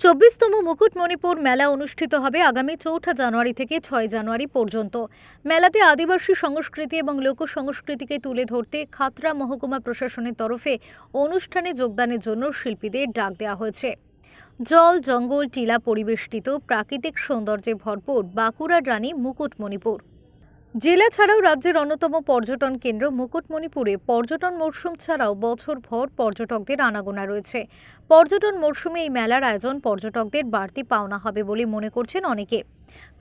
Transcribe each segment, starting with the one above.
চব্বিশতম মুকুটমণিপুর মেলা অনুষ্ঠিত হবে আগামী চৌঠা জানুয়ারি থেকে ছয় জানুয়ারি পর্যন্ত। মেলাতে আদিবাসী সংস্কৃতি এবং লোক সংস্কৃতিকে তুলে ধরতে খাতড়া মহকুমা প্রশাসনের তরফে অনুষ্ঠানে যোগদানের জন্য শিল্পীদের ডাক দেওয়া হয়েছে। জল, জঙ্গল, টিলা পরিবেষ্টিত প্রাকৃতিক সৌন্দর্যে ভরপুর বাঁকুড়ার রানী মুকুটমণিপুর। জেলা ছাড়াও রাজ্যের অন্যতম পর্যটন কেন্দ্র মুকুটমণিপুরে। পর্যটন মরশুম ছাড়াও বছরভর পর্যটকদের আনাগোনা রয়েছে। পর্যটন মরশুমে এই মেলার আয়োজন পর্যটকদের বাড়তি পাওনা হবে বলে মনে করছেন অনেকে।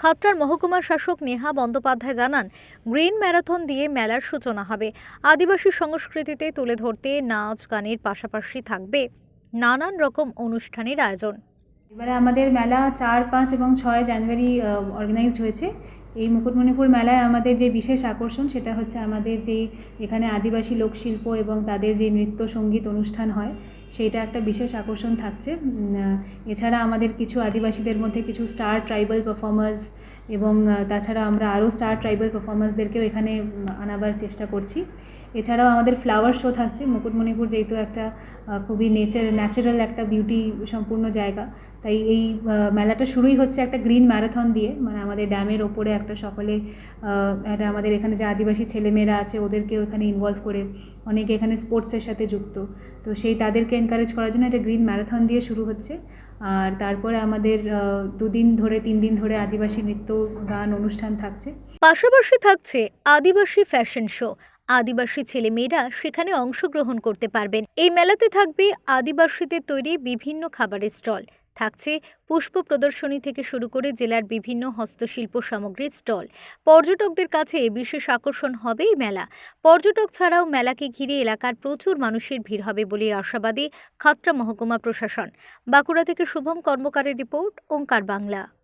খাতড়ার মহকুমা শাসক নেহা বন্দ্যোপাধ্যায় জানান, গ্রিন ম্যারাথন দিয়ে মেলার সূচনা হবে। আদিবাসী সংস্কৃতিতে তুলে ধরতে নাচ গানের পাশাপাশি থাকবে নানান রকম অনুষ্ঠানের আয়োজন। এবারে আমাদের মেলা চার, পাঁচ এবং ছয় জানুয়ারি অর্গানাইজড হয়েছে। এই মুকুটমণিপুর মেলায় আমাদের যে বিশেষ আকর্ষণ, সেটা হচ্ছে আমাদের যেই এখানে আদিবাসী লোকশিল্প এবং তাদের যে নৃত্য সংগীত অনুষ্ঠান হয়, সেইটা একটা বিশেষ আকর্ষণ থাকছে। এছাড়া আমাদের কিছু আদিবাসীদের মধ্যে কিছু স্টার ট্রাইবাল পারফর্মার্স এবং তাছাড়া আমরা আরও স্টার ট্রাইবাল পারফর্মার্সদেরকেও এখানে আনাবার চেষ্টা করছি। এছাড়াও আমাদের ফ্লাওয়ার শো থাকছে। মুকুটমণিপুর যেহেতু একটা খুবই নেচার ন্যাচারাল একটা বিউটি সম্পূর্ণ জায়গা তাই এই মেলাটা শুরুই হচ্ছে একটা গ্রিন ম্যারাথন দিয়ে। মানে আমাদের ড্যামের ওপরে একটা সকলে একটা আমাদের এখানে যে আদিবাসী ছেলেমেয়েরা আছে, ওদেরকেও এখানে ইনভলভ করে অনেকে এখানে স্পোর্টসের সাথে যুক্ত। তো সেই তাদেরকে এনকারেজ করার জন্য একটা গ্রিন ম্যারাথন দিয়ে শুরু হচ্ছে। আর তারপরে আমাদের দুদিন ধরে, তিন দিন ধরে আদিবাসী নৃত্য গান অনুষ্ঠান থাকছে। পাশাপাশি থাকছে আদিবাসী ফ্যাশন শো আদিবাসী ছেলেমেয়েরা সেখানে অংশগ্রহণ করতে পারবেন। এই মেলাতে থাকবে আদিবাসীদের তৈরি বিভিন্ন খাবারের স্টল। থাকছে পুষ্প প্রদর্শনী থেকে শুরু করে জেলার বিভিন্ন হস্তশিল্প সামগ্রীর স্টল। পর্যটকদের কাছে বিশেষ আকর্ষণ হবেই মেলা। পর্যটক ছাড়াও মেলাকে ঘিরে এলাকার প্রচুর মানুষের ভিড় হবে বলে আশাবাদী খাতরা মহকুমা প্রশাসন। বাঁকুড়া থেকে শুভম কর্মকারের রিপোর্ট, ওঙ্কার বাংলা।